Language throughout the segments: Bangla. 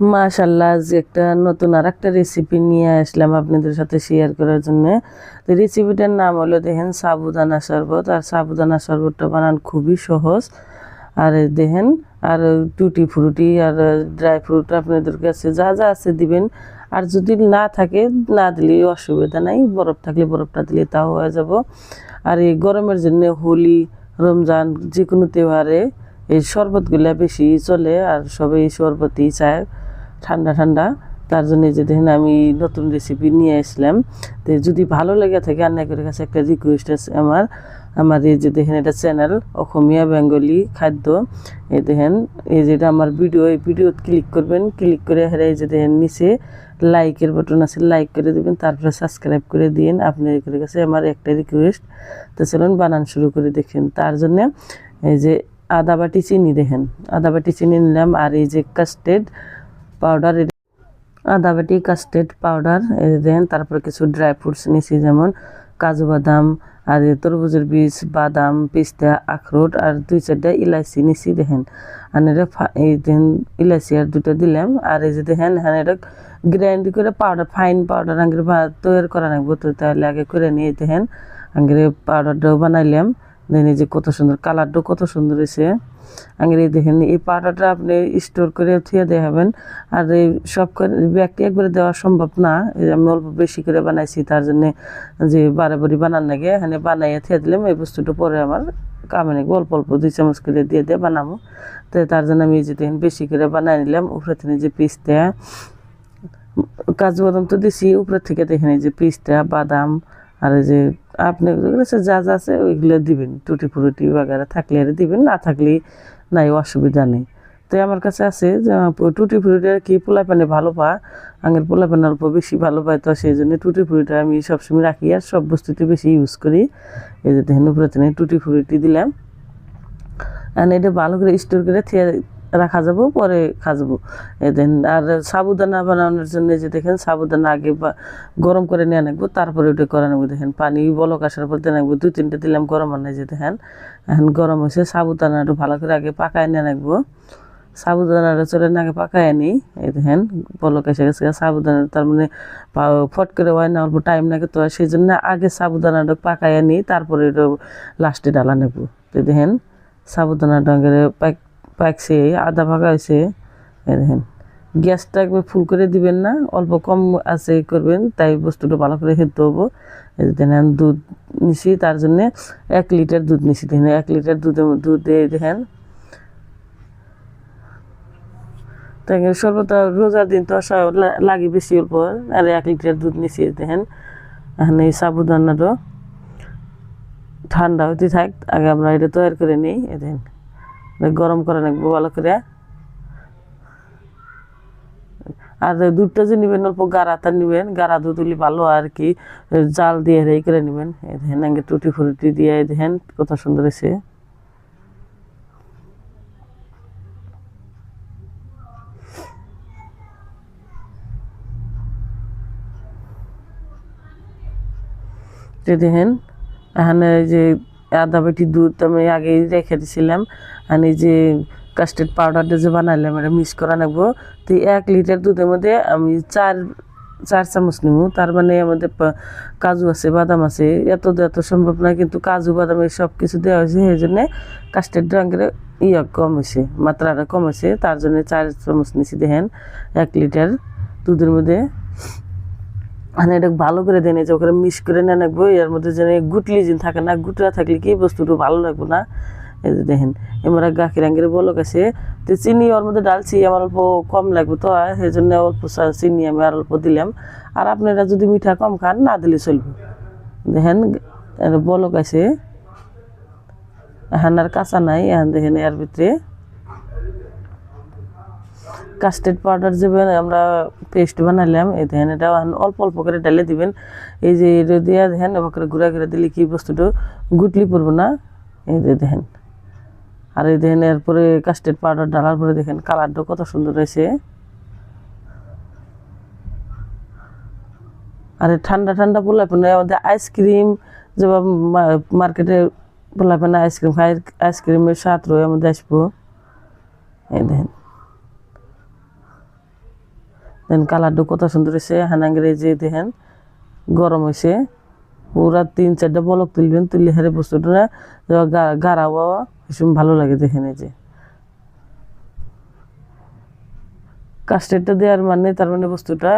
মাশাল্লাহ আজ একটা নতুন আর একটা রেসিপি নিয়ে আসলাম আপনাদের সাথে শেয়ার করার জন্য। তো রেসিপিটার নাম হলো, দেখেন, সাবুদানা শরবত। আর সাবুদানা শরবতটা বানান খুবই সহজ। আর দেখেন, আর টুটি ফ্রুটি আর ড্রাই ফ্রুট আপনাদের কাছে যা যা আছে দিবেন। আর যদি না থাকে, না দিলে অসুবিধা নাই, বরফ থাকলে বরফটা দিলে তাও হয়ে যাব। আর এই গরমের জন্য হোলি, রমজান যে কোনো তেহারে এই শরবতগুলা বেশি চলে, আর সবাই শরবতই চায়। ঠান্ডা ঠান্ডা। তার জন্য যে দেখেন আমি নতুন রেসিপি নিয়ে আসলাম। তো যদি ভালো লেগে থাকে, আন্নাকের কাছে একটা রিকোয়েস্ট আছে আমার। আমার এই যে দেখেন এটা চ্যানেল অসমীয়া বেঙ্গলি খাদ্য। এই দেখেন, এই যেটা আমার ভিডিও এই ভিডিওত ক্লিক করবেন। ক্লিক করে হেরে এই যে দেখেন নিচে লাইকের বাটন আছে লাইক করে দেবেন। তারপরে সাবস্ক্রাইব করে দিন। আপনাদের কাছে আমার একটা রিকোয়েস্ট তো চলুন বানান শুরু করে দেখেন। তার জন্য এই যে আদা বাটি চিনি দেখেন। আদা বাটি চিনি নিলাম। আর এই যে কাস্টেড পাউডার আদা বাটি কাস্টেড পাউডার দেন, তারপর কিছু ড্রাই ফ্রুটস নিছি, যেমন কাজু বাদাম, আর তরমুজের বীজ, বাদাম, পিস্তা, আখরোট, আর দুই চারটা ইলাইচি নিছি, দেখেন। আর এটা এই ইলাইচি আর দুটো দিলাম, আর এই যে দেখেন হ্যাঁ এটা গ্রাইন্ড করে পাউডার ফাইন পাউডার আগে তৈরি করা লাগবো, তো তাহলে আগে করে নিয়ে দেখেন আগে পাউডারটাও বানাইলাম। দেখেন এই যে কত সুন্দর কালারটাও কত সুন্দর হয়েছে। আগে এই দেখেন, এই পাটাটা আপনি স্টোর করে থুয়ে দেখাবেন। আর এই সব ব্যাগটি একবারে দেওয়া সম্ভব না। আমি অল্প বেশি করে বানাইছি, তার জন্যে যে বারে বানান লাগে, এখানে বানাইয়া থুয়ে দিলাম। এই বস্তুটা পরে আমার কামে নাকি অল্প অল্প দুই চামচ করে দিয়ে দিয়ে বানাবো। তো তার জন্য আমি যে দেখেন, বেশি করে বানাই নিলাম। উপরে থেকে যে পিস্তা কাজু বাদাম তো দিছি, উপরে থেকে দেখেন এই যে পিস্তা বাদাম, আর এই যে আপনি কাছে যা যা আছে ওইগুলো দিবেন। টুটি ফুরুটি বাগারে থাকলে আর দিবেন, না থাকলে নাই, অসুবিধা নেই। তো আমার কাছে আছে যে টুটি ফুরুটি আর কি পোলা পানি ভালো পা আগের পোলা পানি অল্প বেশি ভালো পায়, তো সেই জন্য টুটি ফুরুটি আমি সবসময় রাখি আর সব বস্তুতে বেশি ইউজ করি। এই যে দেখেন, উপরে টুটি ফুরুটি দিলাম। আর এটা ভালো করে স্টোর করে থিয়ে রাখা যাব পরে খাজবো। এদিন আর সাবুদানা বানানোর জন্য যে দেখেন, সাবুদানা আগে গরম করে নিয়ে আনব, তারপরে ওটা করে নেব দেখেন, পানি বলক আসার পর দিয়ে দুই, তিনটে দিলাম গরম আনে যে দেখেন, এখন গরম হয়েছে সাবুদানাটা ভালো করে আগে পাকায় নিয়ে রাখব সাবুদানাটা চলে আগে পাকায় নিই এই দেখেন, বলক এসে গেছে, সাবুদানা তার মানে ফট করে হয় না, অল্প টাইম লাগে তো, সেই জন্য আগে সাবুদানাটা পাকায় নিই তারপরে এটা লাস্টে ডালা নেব। তো দেখেন, সাবুদানাটা পাক পাকছে, আধা পাকা হয়েছে। দেখেন, গ্যাসটা একবার ফুল করে দিবেন না, অল্প কম আছে করবেন, তাই বস্তুটা ভালো করে খেতে হব। দেখেন দুধ নিছি, তার জন্য এক লিটার দুধ নিছি। দেখেন, এক লিটার দুধ দিয়ে দেখেন তাই সর্বত রোজার দিন তো লাগে বেশি অল্প, আর এক লিটার দুধ নিছি, দেখেন। এখন এই সাবুদানাটা ঠান্ডা হতে থাক, আগে আমরা এটা তৈরি করে নিই দেখেন। গরম করে রাখব ভালো করে। আর দুধটা যে নেবেন, অল্প গাড়াটা নেবেন, গাড়া দুধ হলে ভালো আর কি। জাল দিয়ে এই করে নেবেন। দেখেন আগে টুটি ফুটি দিয়ে দেখেন, কত সুন্দর তো দেখেন, এখানে যে আধা বাটি দুধ আমি আগেই রেখে দিছিলাম। আর এই যে কাস্টার্ড পাউডারটা যে বানাইলাম, এটা মিক্স করা নেব। তো এক লিটার দুধের মধ্যে আমি চার চার চামচ নিব। তার মানে আমাদের কাজু আছে, বাদাম আছে, এত দেওয়া তো সম্ভব না। কিন্তু কাজু, বাদাম এই সব কিছু দেওয়া হয়েছে। সেই জন্যে কাস্টার্ড রঙের ইয়ে কম হয়েছে, মাত্রাটা কম হয়েছে। তার জন্য চার চামচ নিছি দেখেন, এক লিটার দুধের মধ্যে। মানে এটা ভালো করে দেন যে ওখানে মিক্স করে না রাখব এর মধ্যে যেন গুটলি যেন থাকে না, গুটরা থাকলে কি বস্তুটা ভালো লাগবো না? এই যে দেখেন, এবার গাখির আঙ্গের বলো গেছে তো চিনি ওর মধ্যে ডালছি আমার অল্প কম লাগবে তো সেই জন্য অল্প চিনি আমি আর অল্প দিলাম। আর আপনারা যদি মিঠা কম খান, না দিলে চলবে। দেখেন বলক আছে, এখন আর কাঁচা নাই, এখন দেখেন এর ভিতরে। কাস্টার্ড পাউডার যে আমরা পেস্ট বানাইলাম, এই দেখেন এটা অল্প অল্প করে ঢালে দিবেন। এই যে এটা দিয়ে দেখেন এবার করে গুঁড়া করে দিলে কি বস্তুটা গুটলি পড়ব না? এই যে দেখেন। আর এই দেখেন, এরপরে কাস্টার্ড পাউডার ডালার পরে দেখেন কালারটা কত সুন্দর হয়েছে। আর ঠান্ডা ঠান্ডা পোলাপেনে আমাদের আইসক্রিম যে মার্কেটে পোলাপেনে আইসক্রিম খাই আইসক্রিমের স্বাদ রয়ে আমাদের আসব। এই দেখেন। দেন কালারটা কত সুন্দর হয়েছে, হানাঙ্গের যে দেখেন, গরম হয়েছে। পুরা তিন চারটা বলক তুলবেন, তুললে হারে বস্তুটা না। গাড়া ভীষণ ভালো লাগে দেখেন এই যে। কাস্টেরটা দেওয়ার মানে তার মানে বস্তুটা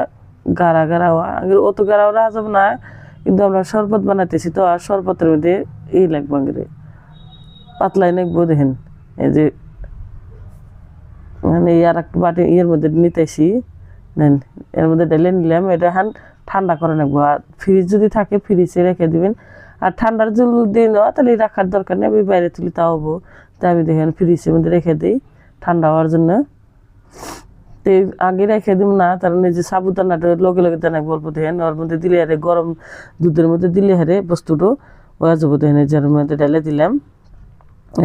গাড়া গাড়া হওয়া অত গাড়াও রাখা যাবে না, কিন্তু আমরা শরবত বানাইতেছি তো, আর শরবতের মধ্যে এই লাগবে আগে পাতলাই নাকবো দেখেন, এই যে মানে আর একটা বাটি ইয়ের মধ্যে নিতেছি। নেন। এর মধ্যে ঢেলে নিলাম, এটা হান ঠান্ডা করে রাখব আর ফ্রিজ যদি থাকে ফ্রিজে রেখে দিবেন। আর ঠান্ডার জল দিয়ে নেওয়া তাহলে রাখার দরকার নেই, আমি বাইরে তুলি তাও হব। তাই আমি দেখেন ফ্রিজের মধ্যে রেখে দিই, ঠান্ডা হওয়ার জন্য। তো আগে রেখে দিব না তার যে সাবুদানাটা লগে লগে দানা গল্প দেখেন। ওর মধ্যে দিলে হারে গরম দুধের মধ্যে দিলে হারে বস্তুটো হয়ে যাব। দেখেন যার মধ্যে ঢেলে দিলাম।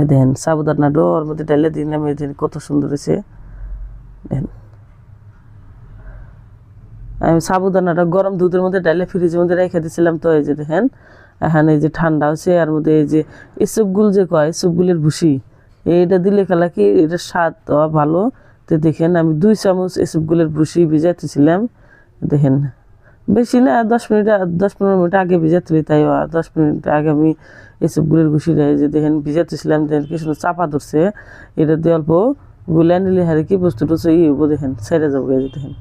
দেখেন সাবুদানাটা ওর মধ্যে ঢেলে দিলাম। এই কত সুন্দর হয়েছে। দেখেন। সাবুদানাটা গরম দুধের মধ্যে ডালে ফ্রিজের মধ্যে রেখে দিয়েছিলাম তো এই যে দেখেন, এখানে এই যে ঠান্ডা হচ্ছে আর মধ্যে এই যে এই সুপগুল যে কয়, সুপগুলের ভুসি, এইটা দিলে খেলা কি এটা স্বাদ ভালো? তো দেখেন, আমি দুই চামচ এই সুপগুলের ভুসি ভিজাতেছিলাম দেখেন। বেশি না, দশ মিনিট, দশ পনেরো মিনিট আগে ভিজাতুলি তাই দশ মিনিট আগে আমি এই সবগুলোর ঘুষি যে দেখেন ভিজাতেছিলাম দেখেন কি সুন্দর চাপা ধরছে। এটা দিয়ে অল্পগুলা নিলে হারে কি বস্তুটা ই হব দেখেন, ছেড়ে যাব দেখেন।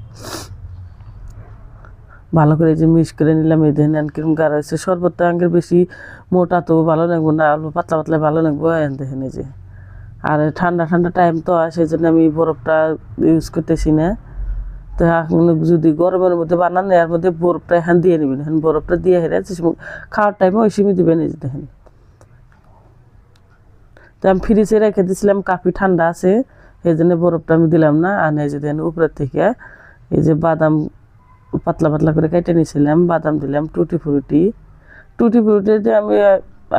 ভালো করে যে মিক্স করে নিলাম, এই দেখেন কিরম গাঢ় হয়েছে। শরবতটা আঙ্গের বেশি মোটা তো ভালো লাগবো না অল্প পাতলা পাতলা ভালো লাগবো এন দেখেন এই যে। আর ঠান্ডা ঠান্ডা টাইম তো সেই জন্য আমি বরফটা ইউজ করতেছি না। তো এখন যদি গরমের মধ্যে বানান, এর মধ্যে বরফটা এখান দিয়ে নেবেন। এখন বরফটা দিয়ে হেরে খাওয়ার টাইমে ওই সিমি দিবেন এই যে, দেখেন। তো আমি ফ্রিজে রেখে দিয়েছিলাম কাফি ঠান্ডা আছে, এই জন্য বরফটা আমি দিলাম না। আর এই যে, দেখেন উপরের থেকে এই যে বাদাম পাতলা পাতলা করে কেটে নিয়েছিলাম, বাদাম দিলাম, টুটি ফুরুটি। টুটি ফুরুটিতে আমি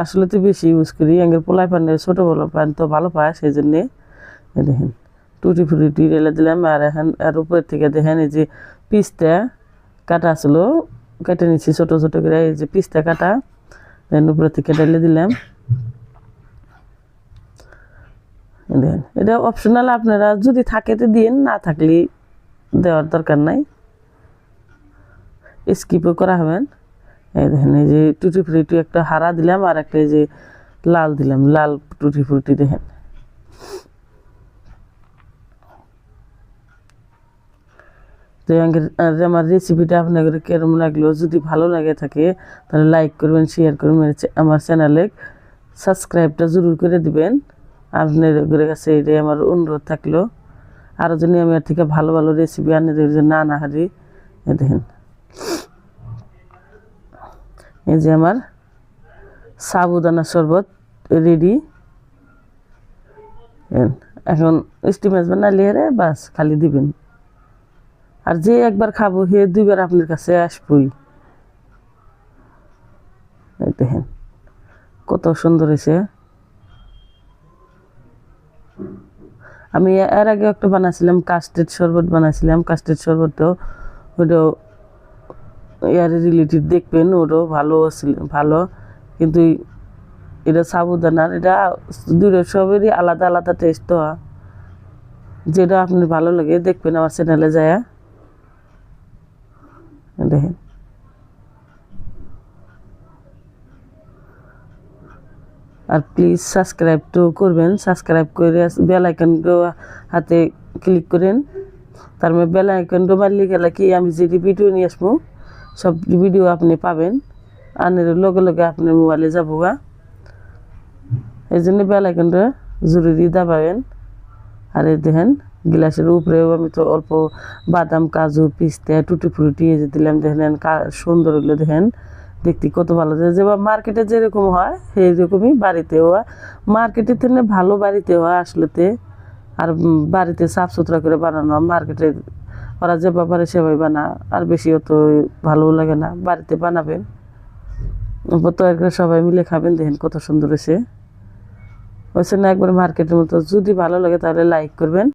আসলে তো বেশি ইউজ করি, এঙ্গের পোলাই পান ছোটো বলো পান তো ভালো পায় সেই জন্যে দেখেন, টুটি ফুটি রেলে দিলাম, আর এখন, আর উপরের থেকে দেখেন এই যে পিসটা কাটা আসলো, কেটে নিচ্ছি ছোটো ছোটো করে, এই যে পিসটা কাটা। দেন উপরের থেকে ঢেলে দিলাম। দেখেন, এটা অপশনাল আপনারা যদি থাকে তো দিন না থাকলে দেওয়ার দরকার নাই। স্কিপও করা হবেন এই দেখেন, এই যে টুটি ফুটি একটা হারা দিলাম আর একটা এই যে লাল দিলাম। লাল টুটি ফুটি দেখেন। তো আমার রেসিপিটা আপনাদের কেরম লাগল? যদি ভালো লাগে থাকে, তাহলে লাইক করবেন শেয়ার করবেন। আমার চ্যানেলে সাবস্ক্রাইবটা জরুর করে দিবেন। আপনাদের কাছে এটাই আমার অনুরোধ থাকল। আরও যদি আমি আর থেকে ভালো ভালো রেসিপি আনে যে না না হারি দেখেন। এই যে আমার সাবুদানা শরবত রেডি এখন স্টিমাস বানালে রে বাস, খালি দিবেন। আর যে একবার খাব হে দুইবার আপনার কাছে আসবই। দেখেন, কত সুন্দর হয়েছে। আমি এর আগে একটা বানাইছিলাম কাস্টেড শরবত বানাইছিলাম কাস্টেড শরবতটাও ওটাও ইয়ার রিলেটিভ দেখবেন, ওরও ভালো ভালো। কিন্তু এটা সাবুদানার এটা দুটো সবেরই আলাদা আলাদা টেস্ট তো। যেটা আপনার ভালো লাগে, দেখবেন আমার চ্যানেলে যায়। দেখেন। আর প্লিজ সাবস্ক্রাইব তো করবেন সাবস্ক্রাইব করে বেল আইকনটা হাতে ক্লিক করেন। তার মানে বেল মারলে গেলে কি আমি যেটি ভিডিও নিয়ে আসব? সব ভিডিও আপনি পাবেন। আনের লগে লগে আপনার মোবাইলে যাব গা এই জন্য বেল আইকনটা জরুরি দাবাবেন। আর এই দেখেন, গ্লাসের উপরেও আমি তো অল্প বাদাম, কাজু, পিস্তা, টুটি ফুটি এই যে দিলাম। দেখেন সুন্দর হইল, দেখেন। দেখতে কত ভালো যে মার্কেটে যেরকম হয় সেই রকমই বাড়িতে হওয়া মার্কেটের থেকে ভালো বাড়িতে হওয়া আসলেতে। আর বাড়িতে সাফ সুতরা করে বানানো মার্কেটে ওরা যে ব্যাপারে সেভাবে বানা আর বেশি অত ভালো লাগে না, বাড়িতে বানাবেন তৈরি করে সবাই মিলে খাবেন, দেখেন কত সুন্দর হয়েছে। হয়েছে না একবার মার্কেটের মতো, যদি ভালো লাগে তাহলে লাইক করবেন।